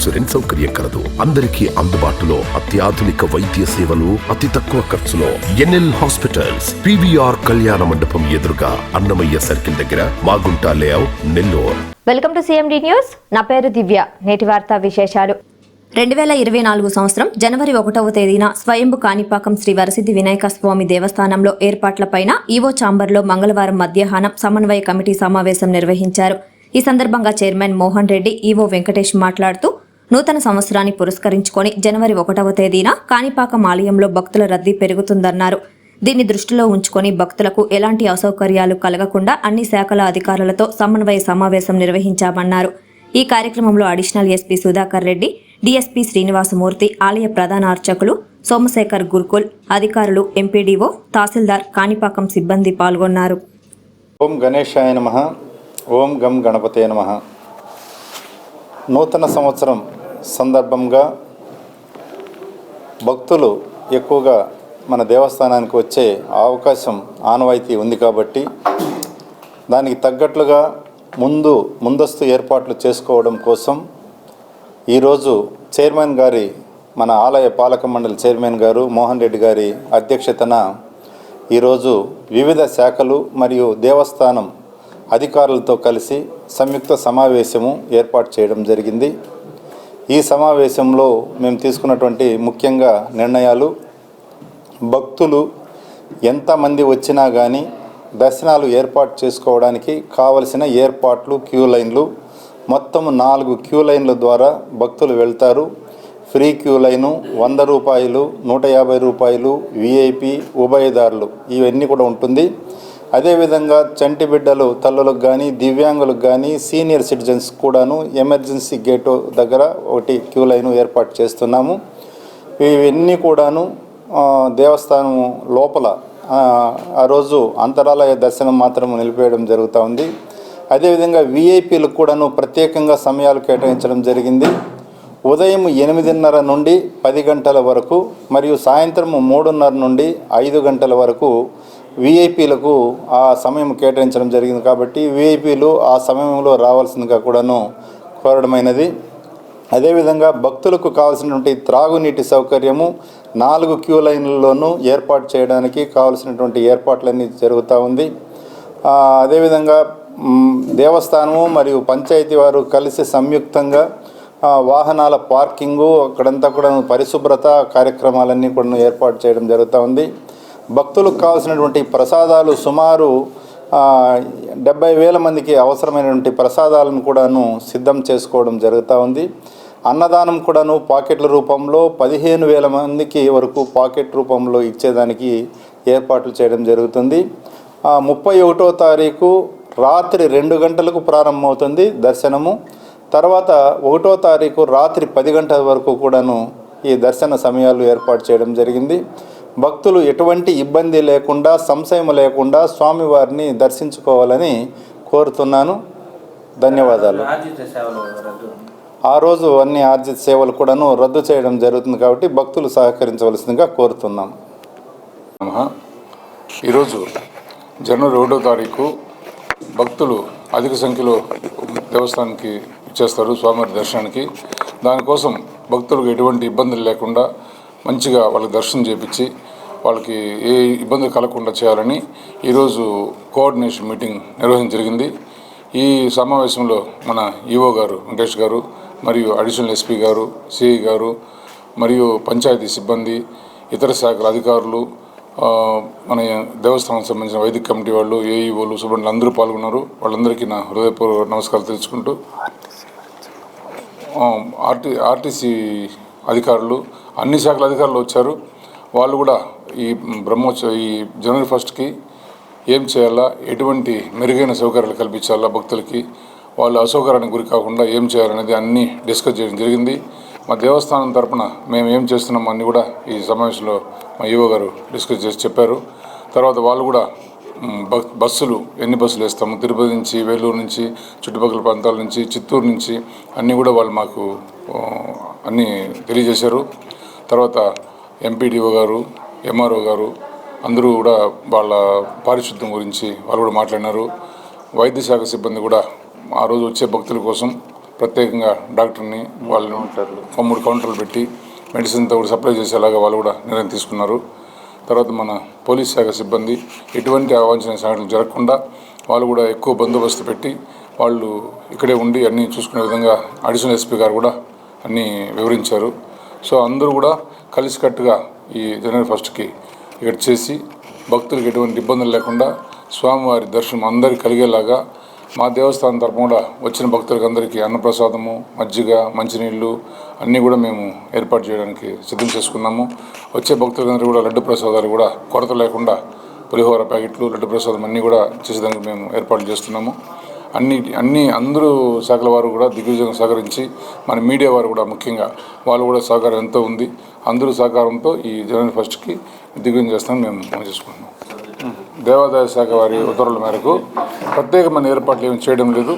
Insurance సౌకర్యం కలదు. అందరికీ అందుబాటులో అత్యాధునిక వైద్య సేవలు అతి తక్కువ ఖర్చులో. ఎన్ఎల్ హాస్పిటల్స్ పివిఆర్ కళ్యాణ మండపం ఎదురుగా అన్నమయ్య సర్కిల్ దగ్గర Magunta layout Nellore. Welcome to CMD news. నా పేరు దివ్య. నేటి వార్తా విశేషాలు. రెండు వేల ఇరవై నాలుగు సంవత్సరం జనవరి ఒకటవ తేదీన స్వయంభు కాణిపాకం శ్రీ వరసిద్ధి వినాయక స్వామి దేవస్థానంలో ఏర్పాట్లపైన ఈవో చాంబర్లో మంగళవారం మధ్యాహ్నం సమన్వయ కమిటీ సమావేశం నిర్వహించారు. ఈ సందర్భంగా చైర్మన్ మోహన్ రెడ్డి ఈవో వెంకటేష్ మాట్లాడుతూ నూతన సంవత్సరాన్ని పురస్కరించుకొని జనవరి ఒకటవ తేదీన కాణిపాకం ఆలయంలో భక్తుల రద్దీ పెరుగుతుందన్నారు. దీన్ని దృష్టిలో ఉంచుకొని భక్తులకు ఎలాంటి అసౌకర్యాలు కలగకుండా అన్ని శాఖల అధికారులతో సమన్వయ సమావేశం నిర్వహించామన్నారు. ఈ కార్యక్రమంలో additional SP Sudhakar Reddy DSP Srinivasamurthy ఆలయ ప్రధాన అర్చకులు సోమశేఖర్ గురుకుల్ అధికారులు ఎంపీడీఓ తహసీల్దార్ కాణిపాకం సిబ్బంది పాల్గొన్నారు. ఓం గణేశాయ నమ ఓం గం గణపతే నమ. నూతన సంవత్సరం సందర్భంగా భక్తులు ఎక్కువగా మన దేవస్థానానికి వచ్చే అవకాశం ఆనవాయితీ ఉంది కాబట్టి దానికి తగ్గట్లుగా ముందు ముందస్తు ఏర్పాట్లు చేసుకోవడం కోసం ఈరోజు చైర్మన్ గారి మన ఆలయ పాలక మండలి చైర్మన్ గారు మోహన్ రెడ్డి గారి అధ్యక్షతన ఈరోజు వివిధ శాఖలు మరియు దేవస్థానం అధికారులతో కలిసి సంయుక్త సమావేశము ఏర్పాటు చేయడం జరిగింది. ఈ సమావేశంలో మేము తీసుకున్నటువంటి ముఖ్యంగా నిర్ణయాలు భక్తులు ఎంతమంది వచ్చినా కానీ దర్శనాలు ఏర్పాటు చేసుకోవడానికి కావలసిన ఏర్పాట్లు క్యూ లైన్లు. మొత్తం నాలుగు క్యూ లైన్ల ద్వారా భక్తులు వెళ్తారు. ఫ్రీ క్యూ లైను వంద రూపాయలు నూట యాభై రూపాయలు విఐపి ఉభయదారులు. ఇవన్నీ కూడా ఉంటుంది. అదేవిధంగా చంటి బిడ్డలు తల్లులకు కానీ దివ్యాంగులకు కానీ సీనియర్ సిటిజన్స్ కూడాను ఎమర్జెన్సీ గేటు దగ్గర ఒకటి క్యూ లైను ఏర్పాటు చేస్తున్నాము. ఇవన్నీ కూడాను దేవస్థానం లోపల ఆ, ఆ రోజు అంతరాలయ దర్శనం మాత్రం నిలిపేయడం జరుగుతూ ఉంది. అదేవిధంగా విఐపీలకు కూడాను ప్రత్యేకంగా సమయాలు కేటాయించడం జరిగింది. ఉదయం ఎనిమిదిన్నర నుండి పది గంటల వరకు మరియు సాయంత్రం మూడున్నర నుండి ఐదు గంటల వరకు విఐపీలకు ఆ సమయం కేటాయించడం జరిగింది కాబట్టి విఐపీలు ఆ సమయంలో రావాల్సిందిగా కూడాను కోరడమైనది. అదేవిధంగా భక్తులకు కావాల్సినటువంటి త్రాగునీటి సౌకర్యము నాలుగు క్యూ లైన్లలోనూ ఏర్పాటు చేయడానికి కావాల్సినటువంటి ఏర్పాట్లన్నీ జరుగుతూ ఉంది. అదేవిధంగా దేవస్థానము మరియు పంచాయతీ వారు కలిసి సంయుక్తంగా వాహనాల పార్కింగు అక్కడంతా కూడా పరిశుభ్రత కార్యక్రమాలన్నీ కూడా ఏర్పాటు చేయడం జరుగుతూ ఉంది. భక్తులకు కావాల్సినటువంటి ప్రసాదాలు సుమారు డెబ్బై వేల మందికి అవసరమైనటువంటి ప్రసాదాలను కూడాను సిద్ధం చేసుకోవడం జరుగుతూ ఉంది. అన్నదానం కూడాను పాకెట్ల రూపంలో పదిహేను వేల మందికి వరకు పాకెట్ రూపంలో ఇచ్చేదానికి ఏర్పాట్లు చేయడం జరుగుతుంది. ముప్పై ఒకటో తారీఖు రాత్రి రెండు గంటలకు ప్రారంభమవుతుంది దర్శనము. తర్వాత ఒకటో తారీఖు రాత్రి పది గంటల వరకు కూడాను ఈ దర్శన సమయాలు ఏర్పాటు చేయడం జరిగింది. భక్తులు ఎటువంటి ఇబ్బంది లేకుండా సంశయం లేకుండా స్వామివారిని దర్శించుకోవాలని కోరుతున్నాను. ధన్యవాదాలు. ఆర్జిత సేవలు రద్దు. ఆ రోజు అన్ని ఆర్జిత సేవలు కూడాను రద్దు చేయడం జరుగుతుంది కాబట్టి భక్తులు సహకరించవలసిందిగా కోరుతున్నాం. ఈరోజు జనవరి ఒకటో తారీఖు భక్తులు అధిక సంఖ్యలో దేవస్థానానికి ఇచ్చేస్తారు స్వామివారి దర్శనానికి. దానికోసం భక్తులకు ఎటువంటి ఇబ్బందులు లేకుండా మంచిగా వాళ్ళకి దర్శనం చేపించి వాళ్ళకి ఏ ఇబ్బంది కలగకుండా చేయాలని ఈరోజు కోఆర్డినేషన్ మీటింగ్ నిర్వహించడం జరిగింది. ఈ సమావేశంలో మన ఈఓ గారు వెంకటేష్ గారు మరియు అడిషనల్ ఎస్పీ గారు సిఐ గారు మరియు పంచాయతీ సిబ్బంది ఇతర శాఖల అధికారులు మన దేవస్థానం సంబంధించిన వైదిక కమిటీ వాళ్ళు ఏఈఓలు సుబ్రహ్మణ్యులు అందరూ పాల్గొన్నారు. వాళ్ళందరికీ నా హృదయపూర్వక నమస్కారాలు తెలుసుకుంటూ ఆర్టీ ఆర్టీసీ అధికారులు అన్ని శాఖల అధికారులు వచ్చారు. వాళ్ళు కూడా ఈ బ్రహ్మోత్సవ ఈ జనవరి ఫస్ట్కి ఏం చేయాలా ఎటువంటి మెరుగైన సౌకర్యాలు కల్పించాలా భక్తులకి వాళ్ళు అసౌకర్యానికి గురి కాకుండా ఏం చేయాలనేది అన్నీ డిస్కస్ చేయడం జరిగింది. మా దేవస్థానం తరపున మేము ఏం చేస్తున్నాం అన్నీ కూడా ఈ సమావేశంలో మా ఈవో గారు డిస్కస్ చేసి చెప్పారు. తర్వాత వాళ్ళు కూడా బస్సులు ఎన్ని బస్సులు వేస్తాము తిరుపతి నుంచి వేలూరు నుంచి చుట్టుపక్కల ప్రాంతాల నుంచి చిత్తూరు నుంచి అన్నీ కూడా వాళ్ళు మాకు అన్నీ తెలియజేశారు. తర్వాత ఎంపీడీఓ గారు ఎంఆర్ఓ గారు అందరూ కూడా వాళ్ళ పారిశుద్ధ్యం గురించి వాళ్ళు కూడా మాట్లాడినారు. వైద్య శాఖ సిబ్బంది కూడా ఆ రోజు వచ్చే భక్తుల కోసం ప్రత్యేకంగా డాక్టర్ని వాళ్ళు మూడు కౌంటర్లు పెట్టి మెడిసిన్తో కూడా సప్లై చేసేలాగా వాళ్ళు కూడా నిర్ణయం తీసుకున్నారు. తర్వాత మన పోలీస్ శాఖ సిబ్బంది ఎటువంటి అవాంఛనీయ సంఘటనలు జరగకుండా వాళ్ళు కూడా ఎక్కువ బందోబస్తు పెట్టి వాళ్ళు ఇక్కడే ఉండి అన్నీ చూసుకునే విధంగా అడిషనల్ ఎస్పీ గారు కూడా అన్నీ వివరించారు. సో అందరూ కూడా కలిసికట్టుగా ఈ జనవరి ఫస్ట్కి ఇక్కడ చేసి భక్తులకు ఎటువంటి ఇబ్బందులు లేకుండా స్వామివారి దర్శనం అందరికీ కలిగేలాగా మా దేవస్థానం తరపున కూడా వచ్చిన భక్తులకు అందరికీ అన్నప్రసాదము మజ్జిగ మంచినీళ్ళు అన్నీ కూడా మేము ఏర్పాటు చేయడానికి సిద్ధం చేసుకున్నాము. వచ్చే భక్తులందరూ కూడా లడ్డు ప్రసాదాలు కూడా కొరత లేకుండా పులిహోర ప్యాకెట్లు లడ్డు ప్రసాదం అన్నీ కూడా చేసేదానికి మేము ఏర్పాట్లు చేస్తున్నాము. అన్ని అన్ని అందరూ శాఖల వారు కూడా దిగ్విజయం సహకరించి మన మీడియా వారు కూడా ముఖ్యంగా వాళ్ళు కూడా సహకారం ఎంతో ఉంది. అందరూ సహకారంతో ఈ జనవరి ఫస్ట్కి దిగ్విజయం చేస్తామని మేము మనం చేసుకుంటున్నాం. దేవాదాయ శాఖ వారి ఉత్తర్వుల మేరకు ప్రత్యేకమైన ఏర్పాట్లు ఏమి చేయడం లేదు.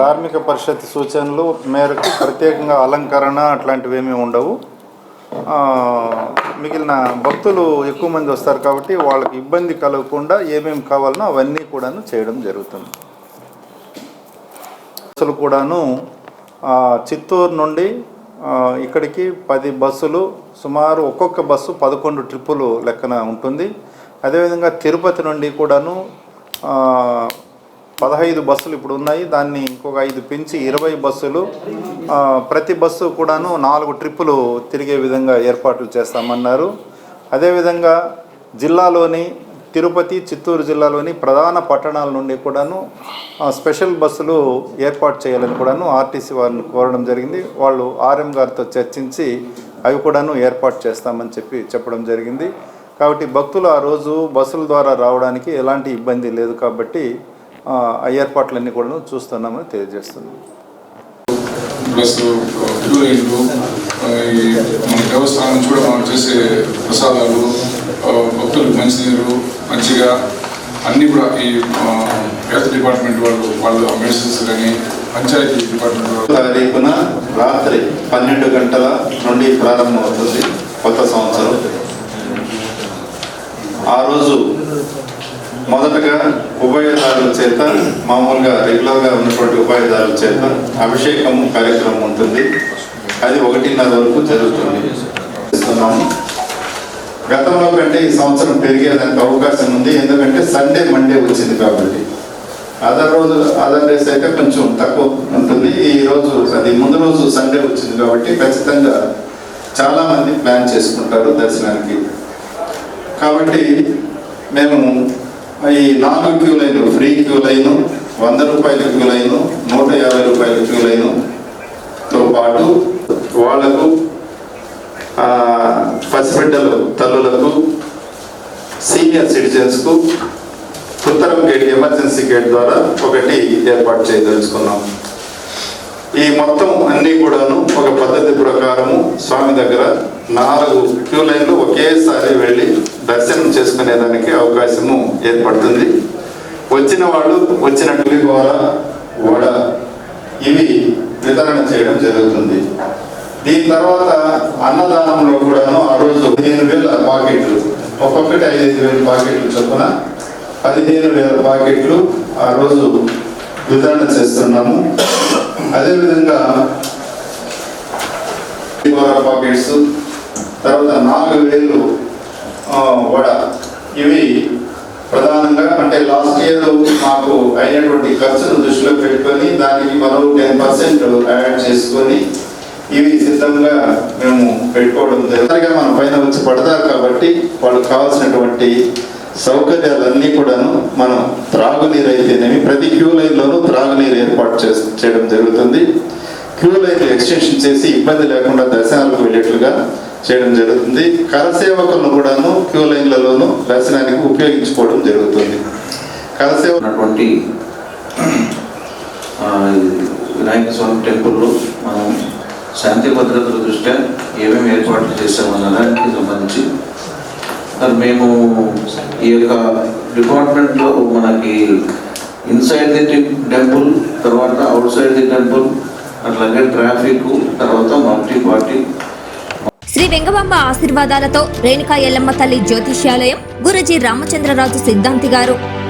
ధార్మిక పరిషత్ సూచనలు మేరకు ప్రత్యేకంగా అలంకరణ అట్లాంటివి ఏమీ ఉండవు. మిగిలిన భక్తులు ఎక్కువ మంది వస్తారు కాబట్టి వాళ్ళకి ఇబ్బంది కలగకుండా ఏమేమి కావాలనో అవన్నీ కూడాను చేయడం జరుగుతుంది. బస్సులు కూడాను చిత్తూరు నుండి ఇక్కడికి పది బస్సులు సుమారు ఒక్కొక్క బస్సు పదకొండు ట్రిప్పులు లెక్కన ఉంటుంది. అదేవిధంగా తిరుపతి నుండి కూడాను పదహైదు బస్సులు ఇప్పుడు ఉన్నాయి. దాన్ని ఇంకొక ఐదు పెంచి ఇరవై బస్సులు ప్రతి బస్సు కూడాను నాలుగు ట్రిప్పులు తిరిగే విధంగా ఏర్పాట్లు చేస్తామన్నారు. అదేవిధంగా జిల్లాలోని తిరుపతి చిత్తూరు జిల్లాలోని ప్రధాన పట్టణాల నుండి కూడాను స్పెషల్ బస్సులు ఏర్పాటు చేయాలని కూడాను ఆర్టీసీ వారిని కోరడం జరిగింది. వాళ్ళు ఆర్ఎం గారితో చర్చించి అవి కూడాను ఏర్పాటు చేస్తామని చెప్పి చెప్పడం జరిగింది. కాబట్టి భక్తులు ఆ రోజు బస్సుల ద్వారా రావడానికి ఎలాంటి ఇబ్బంది లేదు కాబట్టి ఆ ఏర్పాట్లన్నీ కూడాను చూస్తున్నామని తెలియజేస్తున్నాం. ప్లస్ క్యూ లైన్లు మన దేవస్థానం నుంచి కూడా మనం చేసే ప్రసాదాలు భక్తులకు మంచినీరు మంచిగా అన్నీ కూడా ఈ హెల్త్ డిపార్ట్మెంట్ వాళ్ళు వాళ్ళు మెడిసిన్స్ కానీ పంచాయతీ డిపార్ట్మెంట్ రేపున రాత్రి పన్నెండు గంటల నుండి ప్రారంభమవుతుంది కొత్త సంవత్సరం. ఆ రోజు మొదటగా ఉభయదారుల చేత మామూలుగా రెగ్యులర్గా ఉన్నటువంటి ఉభయదారుల చేత అభిషేకం కార్యక్రమం ఉంటుంది. అది ఒకటిన్నర వరకు జరుగుతుంది. గతంలో కంటే ఈ సంవత్సరం పెరిగేదానికి అవకాశం ఉంది. ఎందుకంటే సండే మండే వచ్చింది కాబట్టి. అదర్ రోజు అదర్ డేస్ అయితే కొంచెం తక్కువ ఉంటుంది. ఈ రోజు అది ముందు రోజు సండే వచ్చింది కాబట్టి ఖచ్చితంగా చాలా మంది ప్లాన్ చేసుకుంటారు దర్శనానికి. కాబట్టి మేము ఈ నాలుగు queue line free queue line వంద రూపాయల క్యూ లైను నూట యాభై రూపాయల క్యూ లైన్తో పాటు వాళ్ళకు ఆ, పసిబిడ్డలు తల్లులకు సీనియర్ ఉత్తరం గేట్ ఎమర్జెన్సీ గేట్ ద్వారా ఒకటి ఏర్పాటు చేయదలుచుకున్నాం. ఈ మొత్తం అన్నీ కూడాను ఒక పద్ధతి ప్రకారము స్వామి దగ్గర నాలుగు క్యూ లైన్లు ఒకేసారి వెళ్ళి దర్శనం చేసుకునేదానికి అవకాశము ఏర్పడుతుంది. వచ్చిన వాళ్ళు వచ్చినట్టు గోడ వడ ఇవి వితరణ చేయడం జరుగుతుంది. దీని తర్వాత అన్నదానంలో కూడాను ఆ రోజు పదిహేను వేల పాకెట్లు ఒక్కొక్కటి ఐదు వేల పాకెట్లు చొప్పున పదిహేను వేల పాకెట్లు ఆ రోజు వితరణ చేస్తున్నాము. అదేవిధంగా ప్యాకెట్స్ పాకెట్స్ తర్వాత నాలుగు వేలు వడ. ఇవి ప్రధానంగా అంటే లాస్ట్ ఇయర్ మాకు అయినటువంటి ఖర్చును దృష్టిలో పెట్టుకొని దానికి మరో టెన్ పర్సెంట్ యాడ్ చేసుకొని ఇవి సిద్ధంగా మేము పెట్టుకోవడం జరిగింది. మన పైన వచ్చి పడతారు కాబట్టి వాళ్ళకి కావాల్సినటువంటి సౌకర్యాలన్నీ కూడాను మనం త్రాగునీరు అయితేనేమి ప్రతి క్యూ లైన్లోనూ త్రాగునీరు ఏర్పాటు చేయడం జరుగుతుంది. క్యూ లైన్ ఎక్స్టెన్షన్ చేసి ఇబ్బంది లేకుండా దర్శనాలకు వెళ్ళేట్లుగా చేయడం జరుగుతుంది. కరసేవకులను కూడాను క్యూ లైన్లలోనూ దర్శనానికి ఉపయోగించుకోవడం జరుగుతుంది. కరసేవ వినాయక స్వామి టెంపుల్లో మనం శాంతి భద్రతల దృష్ట్యా ఏమేమి ఏర్పాట్లు చేసామన్న దానికి సంబంధించి. మరి మేము ఈ యొక్క డిపార్ట్మెంట్లో మనకి ఇన్సైడ్ ది టెంపుల్ తర్వాత అవుట్ సైడ్ ది టెంపుల్ అట్లాగే ట్రాఫిక్ తర్వాత మల్టీ పార్టీ. శ్రీ వెంగబాంబ ఆశీర్వాదాలతో రేణుకా ఎల్లమ్మ తల్లి జ్యోతిష్యాలయం గురుజీ రామచంద్రరాజు సిద్ధాంతి గారు